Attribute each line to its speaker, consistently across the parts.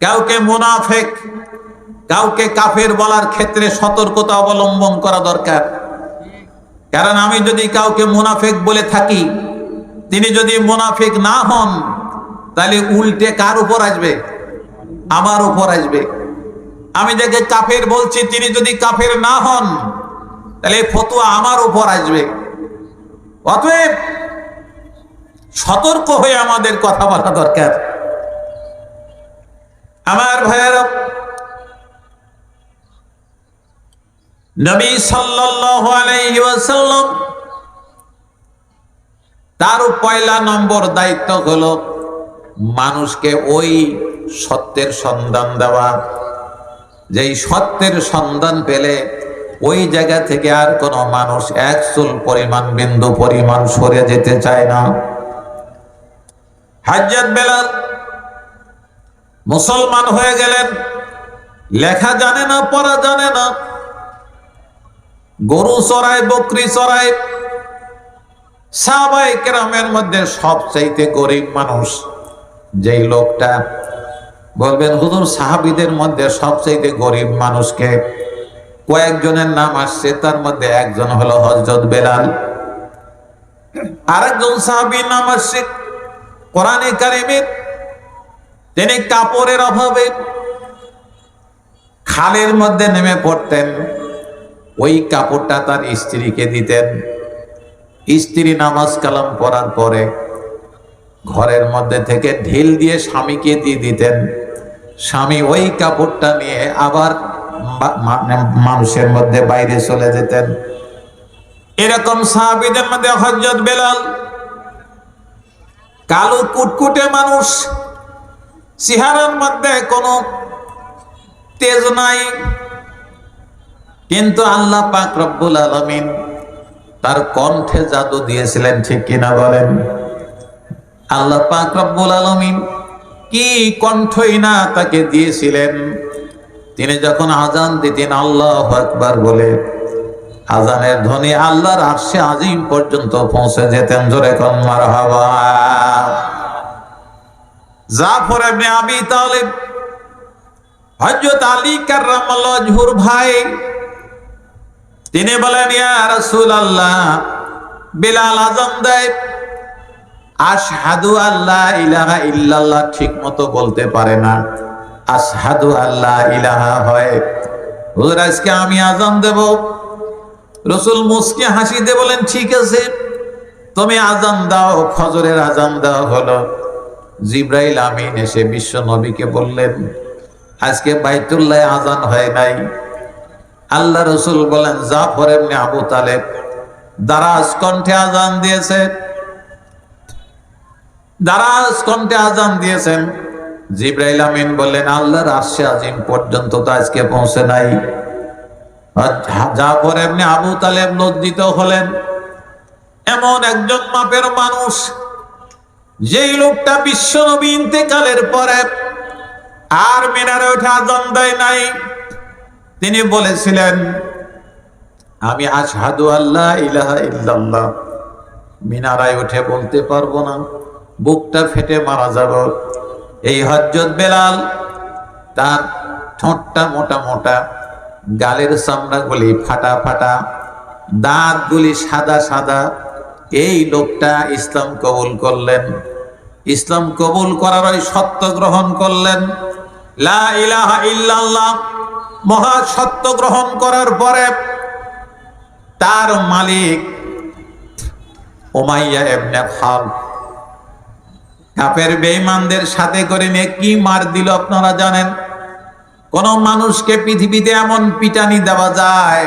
Speaker 1: কাউকে মুনাফেক, কাউকে কাফের বলার ক্ষেত্রে সতর্কতা অবলম্বন করা দরকার। কারণ আমি যদি কাউকে মুনাফেক বলে থাকি, তিনি যদি মুনাফিক না হন, তাহলে উল্টে কার উপর আসবে? আমার উপর আসবে। আমি যাকে কাফের বলছি, তিনি যদি কাফের না হন, তাহলে ফতুয়া আমার উপর আসবে। অতএব সতর্ক হয়ে আমাদের কথা বলা দরকার। আমার ভাইয়েরা, নবী সাল্লাল্লাহু তার পয়লা নম্বর দায়িত্ব হলো মানুষকে ওই সত্যের সন্ধান দেওয়া। যেই সত্যের সন্ধান পেলে ওই জায়গা থেকে আর কোনো মানুষ এক চুল পরিমাণ, বিন্দু পরিমাণ সরে যেতে চায় না। হাজ্জাত বেলাল মুসলমান হয়ে গেলেন। লেখা জানে না, পড়া জানে না। গরু চড়ায়, বকরি চড়ায়। সাহাবাই কেরামের মধ্যে সবচাইতে গরিব মানুষ যেই লোকটা, বলবেন, হুজুর, সাহাবিদের মধ্যে সবচাইতে গরিব মানুষকে কয়েকজনের নাম আসছে, তার মধ্যে একজন হলো হজরত বেলাল। আরেকজন সাহাবির নাম আসছে, কোরআনে কারিমের তিনি কাপড়ের অভাবে খালের মধ্যে নেমে পড়তেন। ওই কাপড়টা তার স্ত্রীকে দিতেন। স্ত্রী নামাজ কালাম পড়ার পরে ঘরের মধ্যে থেকে ঢিল দিয়ে স্বামীকে দিয়ে দিতেন। স্বামী ওই কাপড়টা নিয়ে আবার মানুষের মধ্যে বাইরে চলে যেতেন। এরকম সাহাবিদের মধ্যে হজরত বেলাল, কালো কুটকুটে মানুষ চেহারার মধ্যে কোনো তেজ নাই। কিন্তু আল্লাহ পাক রব্বুল আলমিন তার কণ্ঠে জাদু দিয়েছিলেন, ঠিক কিনা বলেন? আল্লাহ পাক রব্বুল আলমিন কি কণ্ঠই না তাকে দিয়েছিলেন? তিনি যখন আজান দিতেন, আল্লাহ আকবার বলে, আজানের ধ্বনি আল্লাহর আরশে আজিম পর্যন্ত পৌঁছে যেতেন। জোরে কন্মার হাওয়া জাফর ইবনে আবি তালিব, হযরত আলী কাররামাল্লাহ জহুর ভাই, তিনি বলেন, ইয়া রাসূলুল্লাহ, বিলাল আযান দেয় আশহাদু আল্লাহ ইলাহা ইল্লাল্লাহ ঠিক মতো বলতে পারে না। আশহাদু আল্লাহ ইলাহা হয়। হুজুর, আজকে আমি আজান দেব। রসুল মুসকে হাসি দিয়ে বলেন, ঠিক আছে, তুমি আজান দাও, ফজরের আজান দাও হলো। জিব্রাইল আমিন এসে বিশ্ব নবীকে বললেন, আজকে বাইতুল্লাহ আজান হয় নাই। আল্লাহ রসুল বলেন, জাফর এমনি আবু তালেব দারাজ কণ্ঠে আজান দিয়েছে দারাজ কণ্ঠে আজান দিয়েছেন। জিব্রাইল আমিন বললেন, আল্লাহর আশে আজিম পর্যন্ত তো আজকে পৌঁছে নাই। জাফর এমনি আবু তালেব লজ্জিত হলেন। এমন একজন মাপের মানুষ যেই লোকটা বিশ্ব নবী ইন্তেকালের পরে আর মিনারে ওঠে আজান নাই। তিনি বলেছিলেন, আমি আশহাদু আল্লাহ ইলাহা ইল্লাল্লাহ। মিনারায় উঠে বলতে পারব না, বুকটা ফেটে মারা যাব। এই হজ্জত বেলাল তার ঠোঁটটা মোটা মোটা, গালের চামড়াগুলি ফাটা ফাটা, দাঁতগুলি সাদা সাদা এই লোকটা ইসলাম কবুল করলেন। ইসলাম কবুল করার ওই সত্য গ্রহণ করলেন। লা মহা সত্য গ্রহণ করার পরে তার মালিক কাপের বেঈমানদের সাথে করে নিয়ে কি মার দিল আপনারা জানেন? কোন মানুষকে পৃথিবীতে এমন পিটানি দেওয়া যায়,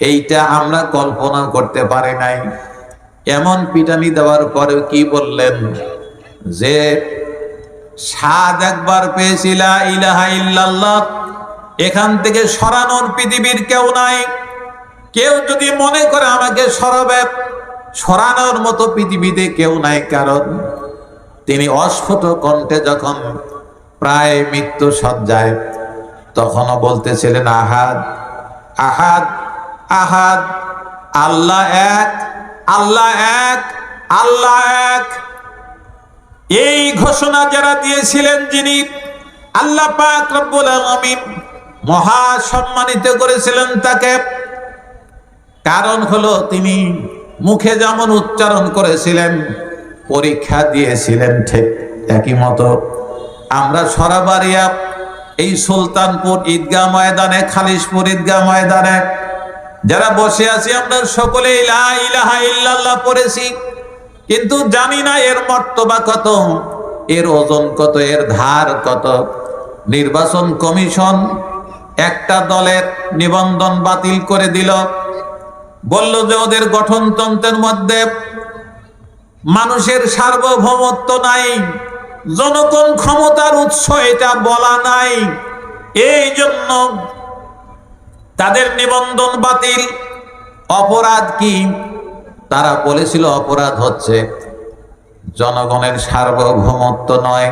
Speaker 1: এইটা আমরা কল্পনা করতে পারি নাই। এমন পিটানি দেওয়ার পরে কি বললেন? যে স্বাদ একবার পেয়েছিলা ইলাহা ইল্লাল্লাহ, এখান থেকে সরানোর পৃথিবীর কেউ নাই। কেউ যদি মনে করে আমাকে সরাবে, সরানোর মতো পৃথিবীতে কেউ নাই, কারণ তিনি অস্ফুট কণ্ঠে যখন প্রায় মৃত্যু সজ্জায় তখনও বলতেছিলেন, আহাদ আহাদ আহাদ, আল্লাহ এক আল্লাহ এক আল্লাহ এক। এই ঘোষণা যারা দিয়েছিলেন যিনি, আল্লাহ পাক রব্বুল আলামিন মহা সম্মানিত করেছিলেন তাকে। কারণ হলো তিনি মুখে যেমন উচ্চারণ করেছিলেন, পরীক্ষা দিয়েছিলেন ঠিক একই মতো। আমরা সরাবাড়িয়া এই সুলতানপুর ঈদগাহ ময়দানে, খালিশপুর ঈদগাহ ময়দানে যারা বসে আছি, আমরা সকলে পড়েছি। কিন্তু জানি না এর মর্তবা কত, এর ওজন কত, এর ধার কত। নির্বাচন কমিশন একটা দলের নিবন্ধন বাতিল করে দিল। বলল যে ওদের গঠনতন্ত্রের মধ্যে মানুষের সার্বভৌমত্ব নাই, জনগণ ক্ষমতার উৎস এটা বলা নাই। এই জন্য তাদের নিবন্ধন বাতিল। অপরাধ কি? তারা বলেছিল, অপরাধ হচ্ছে জনগণের সার্বভৌমত্ব নয়,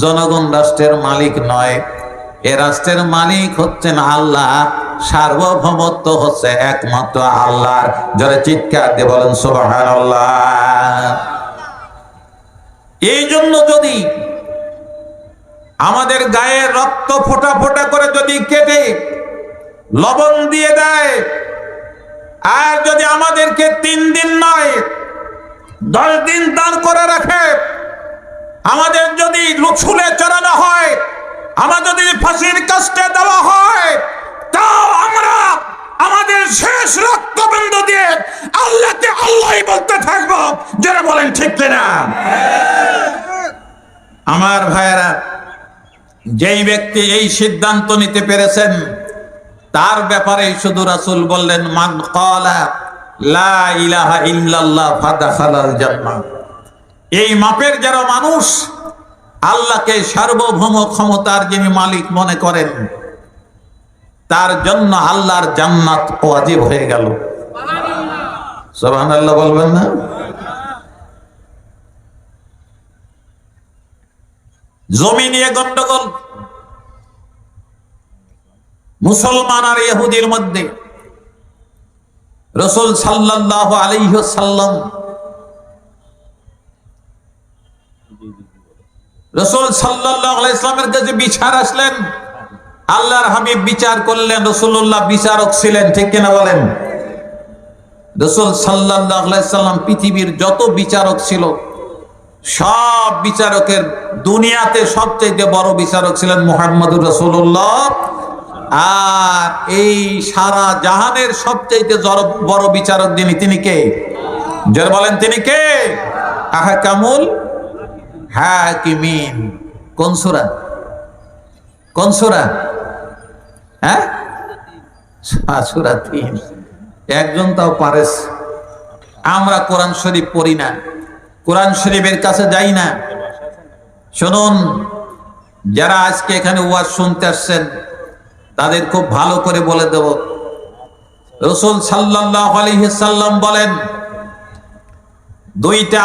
Speaker 1: জনগণ রাষ্ট্রের মালিক নয়। এ রাষ্ট্রের মালিক হচ্ছেন আল্লাহ, সার্বভৌমত্ব হচ্ছে একমাত্র আল্লাহর। যারা চিৎকার দিয়ে বলেন, সুবহানাল্লাহ। এই জন্য যদি আমাদের গায়ে রক্ত ফোটা ফোটা করে যদি কেটে লবণ দিয়ে দেয়। আর যদি আমাদেরকে তিন দিন নয়, দশ দিন দান করে রাখে, আমাদের যদি লুছুলে চড়ানো হয় আমাদের যদি ফাঁসির কাস্টে দেওয়া হয়, তাও আমরা আমাদের শেষ রক্তবিন্দু দিয়ে আল্লাহকে আল্লাহই বলতে থাকব। যারা বলেন ঠিক কিনা? আমার ভাইয়েরা, যেই ব্যক্তি এই সিদ্ধান্ত নিতে পেরেছেন তার ব্যাপারে শুধু রাসূল বললেন, মান লা ইলাহা এই মাপের যারা মানুষ, আল্লাহকে সার্বভৌম ক্ষমতার যিনি মালিক মনে করেন, তার জন্য আল্লাহর জান্নাত ওয়াজিব হয়ে গেল। সুবহানাল্লাহ বলবেন না? জমি নিয়ে গন্ডগোল মুসলমান আর ইহুদির মধ্যে রসুল সাল্লাল্লাহু আলাইহি সাল্লাম রসুল ইসলামের কাছে বিচার আসলেন। আল্লাহর হাবিব বিচার করলেন রসুল্লাহ বিচারক ছিলেন, ঠিক কিনা বলেন? রসুল সাল্লাম পৃথিবীর যত বিচারক ছিল, সব বিচারকের দুনিয়াতে সবচেয়ে বড় বিচারক ছিলেন মোহাম্মদুর রসুল্লাহ আর এই সারা জাহানের সবচেয়ে বড় বিচারক যিনি তিনি কে? যার বলেন, তিনি কে? কামুল হাকিমিন। কোন সুরা? কোন সুরা? হ্যাঁ সুরা তিন। একজন তাও পারেস। আমরা কোরআন শরীফ পড়ি না। কোরআন শরীফের কাছে যাই না। শুনুন, যারা আজকে এখানে ওয়াজ শুনতে আসছেন তাদের খুব ভালো করে বলে দেব। রসুল সাল্লাহ আলহিসাল্লাম বলেন দুইটা